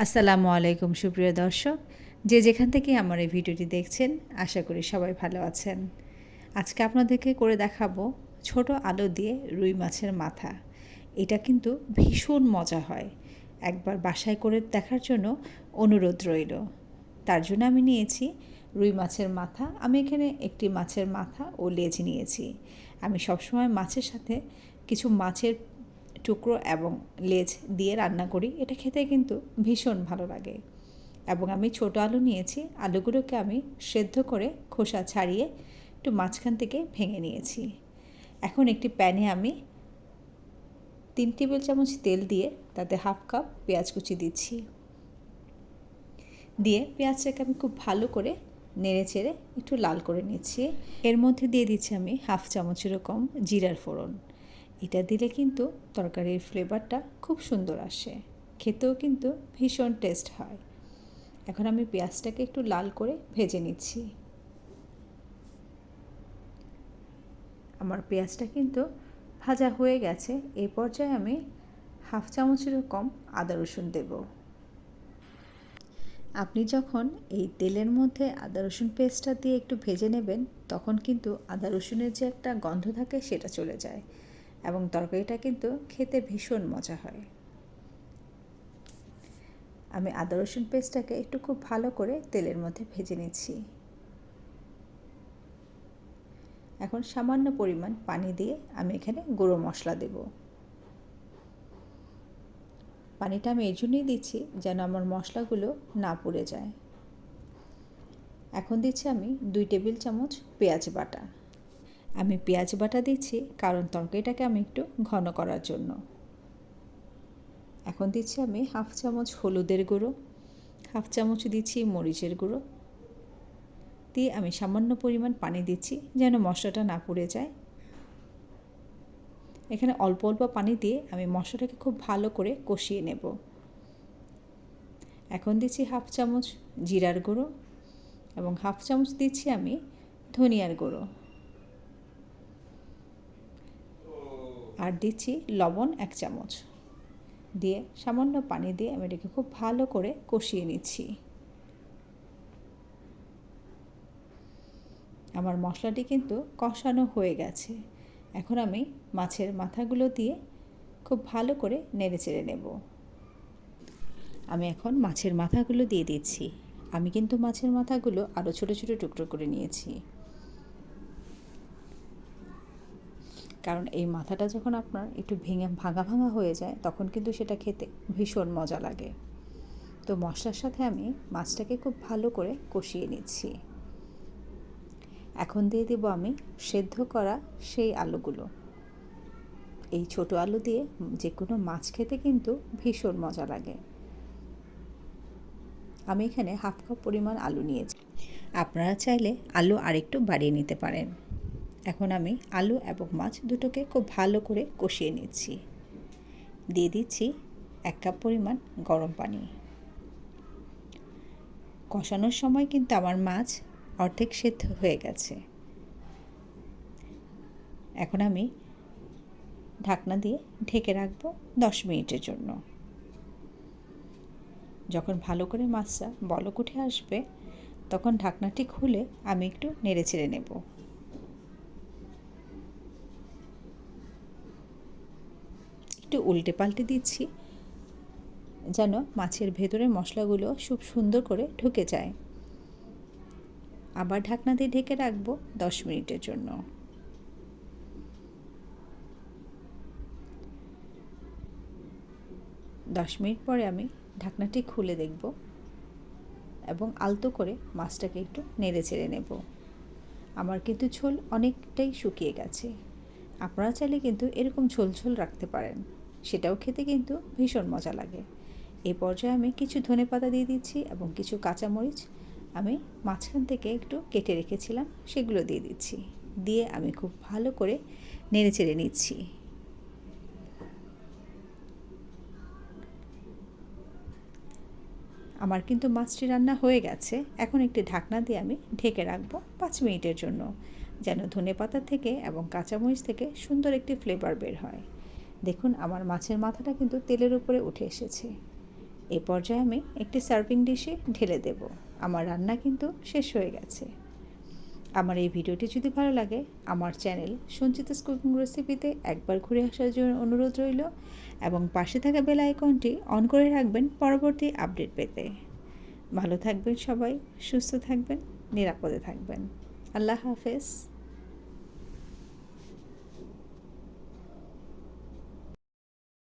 আসসালামু আলাইকুম, সুপ্রিয় দর্শক। যে যেখান থেকে আমার এই ভিডিওটি দেখছেন, আশা করি সবাই ভালো আছেন। আজকে আপনাদেরকে করে দেখাবো ছোট আলো দিয়ে রুই মাছের মাথা। এটা কিন্তু ভীষণ মজা হয়। একবার বাসায় করে দেখার জন্য অনুরোধ রইল। তার জন্য আমি নিয়েছি রুই মাছের মাথা। আমি এখানে একটি মাছের মাথা ও লেজ নিয়েছি। আমি সবসময় মাছের সাথে কিছু মাছের টুকরো এবং লেজ দিয়ে রান্না করি। এটা খেতে কিন্তু ভীষণ ভালো লাগে। এবং আমি ছোট আলু নিয়েছি। আলুগুলোকে আমি সেদ্ধ করে খোসা ছাড়িয়ে একটু মাঝখান থেকে ভেঙে নিয়েছি। এখন একটি প্যানে আমি তিন টেবিল চামচ তেল দিয়ে তাতে হাফ কাপ পেঁয়াজ কুচি দিচ্ছি। দিয়ে পেঁয়াজটাকে আমি খুব ভালো করে নেড়ে চেড়ে একটু লাল করে নিচ্ছি। এর মধ্যে দিয়ে দিচ্ছি আমি হাফ চামচেরও কম জিরার ফোড়ন। এটা দিলে কিন্তু তরকারির ফ্লেভারটা খুব সুন্দর আসে। খেতেও কিন্তু ভীষণ টেস্ট হয়। এখন আমি পেঁয়াজটাকে একটু লাল করে ভেজে নিচ্ছি। আমার পেঁয়াজটা কিন্তু ভাজা হয়ে গেছে। এই পর্যায়ে আমি হাফ চামচেরও কম আদা রসুন দেব। আপনি যখন এই তেলের মধ্যে আদা রসুন পেস্টটা দিয়ে একটু ভেজে নেবেন, তখন কিন্তু আদা রসুনের যে একটা গন্ধ থাকে সেটা চলে যায়। এবং তরকারিটা কিন্তু খেতে ভীষণ মজা হয়। আমি আদা রসুন পেস্টটাকে একটু খুব ভালো করে তেলের মধ্যে ভেজে নিচ্ছি। এখন সামান্য পরিমাণ পানি দিয়ে আমি এখানে গুঁড়ো মশলা দেব। পানিটা আমি এই জন্যই দিচ্ছি যেন আমার মশলাগুলো না পুড়ে যায়। এখন দিচ্ছি আমি দুই টেবিল চামচ পেঁয়াজ বাটা। আমি পেঁয়াজ বাটা দিচ্ছি, কারণ তরকারিটাকে আমি একটু ঘন করার জন্য। এখন দিচ্ছি আমি হাফ চামচ হলুদের গুঁড়ো, হাফ চামচ দিচ্ছি মরিচের গুঁড়ো। দিয়ে আমি সামান্য পরিমাণ পানি দিচ্ছি যেন মশলাটা না পুড়ে যায়। এখানে অল্প অল্প পানি দিয়ে আমি মশলাটাকে খুব ভালো করে কষিয়ে নেব। এখন দিচ্ছি হাফ চামচ জিরার গুঁড়ো এবং হাফ চামচ দিচ্ছি আমি ধনিয়ার গুঁড়ো। আর দিচ্ছি লবণ এক চামচ। দিয়ে সামান্য পানি দিয়ে আমি এটাকে খুব ভালো করে কষিয়ে নিচ্ছি। আমার মশলাটি কিন্তু কষানো হয়ে গেছে। এখন আমি মাছের মাথাগুলো দিয়ে খুব ভালো করে নেড়ে চেড়ে নেব। আমি এখন মাছের মাথাগুলো দিয়ে দিচ্ছি। আমি কিন্তু মাছের মাথাগুলো আরও ছোটো ছোটো টুকরো করে নিয়েছি। কারণ এই মাথাটা যখন আপনার একটু ভেঙে ভাঙা ভাঙা হয়ে যায়, তখন কিন্তু সেটা খেতে ভীষণ মজা লাগে। তো মশলার সাথে আমি মাছটাকে খুব ভালো করে কষিয়ে নিচ্ছি। এখন দিয়ে দেবো আমি সেদ্ধ করা সেই আলুগুলো। এই ছোট আলু দিয়ে যে কোনো মাছ খেতে কিন্তু ভীষণ মজা লাগে। আমি এখানে হাফ কাপ পরিমাণ আলু নিয়েছি। আপনারা চাইলে আলু আরেকটু বাড়িয়ে নিতে পারেন। এখন আমি আলু এবং মাছ দুটোকে খুব ভালো করে কষিয়ে নিচ্ছি। দিয়ে দিচ্ছি এক কাপ পরিমাণ গরম পানি। কষানোর সময় কিন্তু আমার মাছ অর্ধেক সেদ্ধ হয়ে গেছে। এখন আমি ঢাকনা দিয়ে ঢেকে রাখব দশ মিনিটের জন্য। যখন ভালো করে মাছটা বলক উঠে আসবে, তখন ঢাকনাটি খুলে আমি একটু নেড়ে ছেড়ে নেব। একটু উল্টে পাল্টে দিচ্ছি, যেন মাছের ভেতরে মশলাগুলো খুব সুন্দর করে ঢুকে যায়। আবার ঢাকনা দিয়ে ঢেকে রাখব দশ মিনিটের জন্য। দশ মিনিট পরে আমি ঢাকনাটি খুলে দেখব এবং আলতো করে মাছটাকে একটু নেড়ে চেড়ে নেব। আমার কিন্তু ঝোল অনেকটাই শুকিয়ে গেছে। আপনারা চাইলে কিন্তু এরকম ঝোল ঝোল রাখতে পারেন। সেটাও খেতে কিন্তু ভীষণ মজা লাগে। এই পর্যায়ে আমি কিছু ধনে পাতা দিয়ে দিচ্ছি এবং কিছু কাঁচামরিচ আমি মাঝখান থেকে একটু কেটে রেখেছিলাম, সেগুলো দিয়ে দিচ্ছি। দিয়ে আমি খুব ভালো করে নেড়ে চেড়ে নিচ্ছি। আমার কিন্তু মাছটি রান্না হয়ে গেছে। এখন একটি ঢাকনা দিয়ে আমি ঢেকে রাখব পাঁচ মিনিটের জন্য, যেন ধনে পাতা থেকে এবং কাঁচামরিচ থেকে সুন্দর একটি ফ্লেভার বের হয়। দেখুন, আমার মাছের মাথাটা কিন্তু তেলের উপরে উঠে এসেছে। এ পর্যায়ে আমি একটি সার্ভিং ডিশে ঢেলে দেব। আমার রান্না কিন্তু শেষ হয়ে গেছে। আমার এই ভিডিওটি যদি ভালো লাগে, আমার চ্যানেল সঞ্চিতাস কুকিং রেসিপিতে একবার ঘুরে আসার জন্য অনুরোধ রইল এবং পাশে থাকা বেল আইকনটি অন করে রাখবেন পরবর্তী আপডেট পেতে। ভালো থাকবেন সবাই, সুস্থ থাকবেন, নিরাপদে থাকবেন। আল্লাহ হাফেজ।